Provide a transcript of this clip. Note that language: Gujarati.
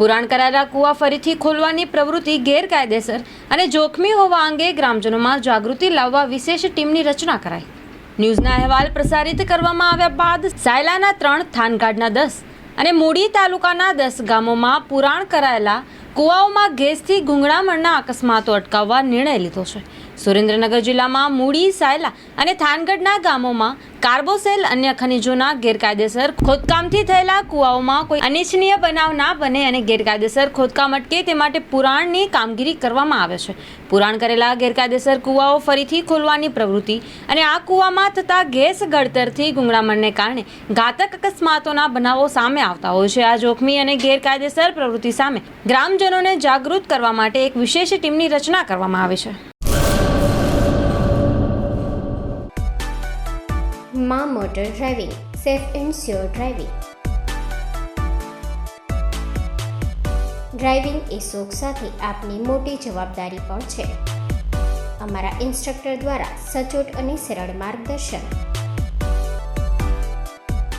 પુરાણ કરાયેલા કૂવા ફરીથી ખોલવાની પ્રવૃત્તિ ગેરકાયદેસર અને જોખમી હોવા અંગે ગ્રામજનોમાં જાગૃતિ લાવવા વિશેષ ટીમની રચના કરાઈ. ન્યૂઝના અહેવાલ પ્રસારિત કરવામાં આવ્યા બાદ સાયલાના ત્રણ થાનગાડના દસ અને મૂડી તાલુકાના દસ ગામોમાં પુરાણ કરાયેલા કૂવાઓમાં ગેસથી ગુંગળામણના અકસ્માતો અટકાવવા નિર્ણય લીધો છે. સુરેન્દ્રનગર જિલ્લામાં મૂડી, સાયલા અને થાનગઢના ગામોમાં કાર્બોસેલ અન્ય ખનિજોના ગેરકાયદેસર ખોદકામથી થયેલા કૂવાઓમાં કોઈ અનિચ્છનીય બનાવ ના બને અને ગેરકાયદેસર ખોદકામ અટકે તે માટે પુરાણની કામગીરી કરવામાં આવે છે. પુરાણ કરેલા ગેરકાયદેસર કૂવાઓ ફરીથી ખોલવાની પ્રવૃત્તિ અને આ કૂવામાં થતા ગેસ ગળતરથી ગુંગળામણને કારણે ઘાતક અકસ્માતોના બનાવો સામે આવતા હોય છે. આ જોખમી અને ગેરકાયદેસર પ્રવૃત્તિ સામે ગ્રામજનોને જાગૃત કરવા માટે એક વિશેષ ટીમની રચના કરવામાં આવી છે. માં motor driving, safe and sure driving. Driving એ શોખ સાથે આપની મોટી જવાબદારી પણ છે. અમારા ઇન્સ્ટ્રક્ટર દ્વારા સચોટ અને સરળ માર્ગદર્શન.